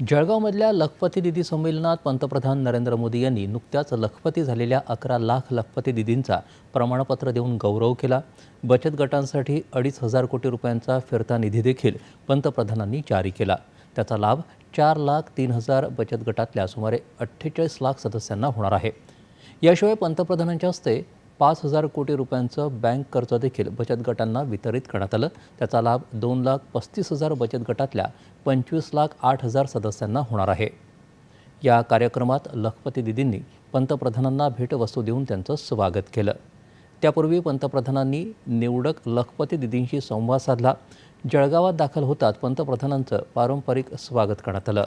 जळगावमधल्या लखपती दिदी संमेलनात पंतप्रधान नरेंद्र मोदी यांनी नुकत्याच लखपती झालेल्या अकरा लाख लखपती दिदींचा प्रमाणपत्र देऊन गौरव केला. बचत गटांसाठी अडीच हजार कोटी रुपयांचा फिरता निधी देखील पंतप्रधानांनी जारी केला. त्याचा लाभ चार लाख तीन हजार बचत गटातल्या सुमारे अठ्ठेचाळीस लाख सदस्यांना होणार आहे. याशिवाय पंतप्रधानांच्या हस्ते पाच हजार कोटी रुपयांचं बँक कर्ज देखील बचत गटांना वितरित करण्यात आलं. त्याचा लाभ दोन लाख पस्तीस हजार बचत गटातल्या पंचवीस लाख आठ हजार सदस्यांना होणार आहे. या कार्यक्रमात लखपती दिदींनी पंतप्रधानांना भेटवस्तू देऊन त्यांचं स्वागत केलं. त्यापूर्वी पंतप्रधानांनी निवडक लखपती दिदींशी संवाद साधला. जळगावात दाखल होतात पंतप्रधानांचं पारंपरिक स्वागत करण्यात आलं.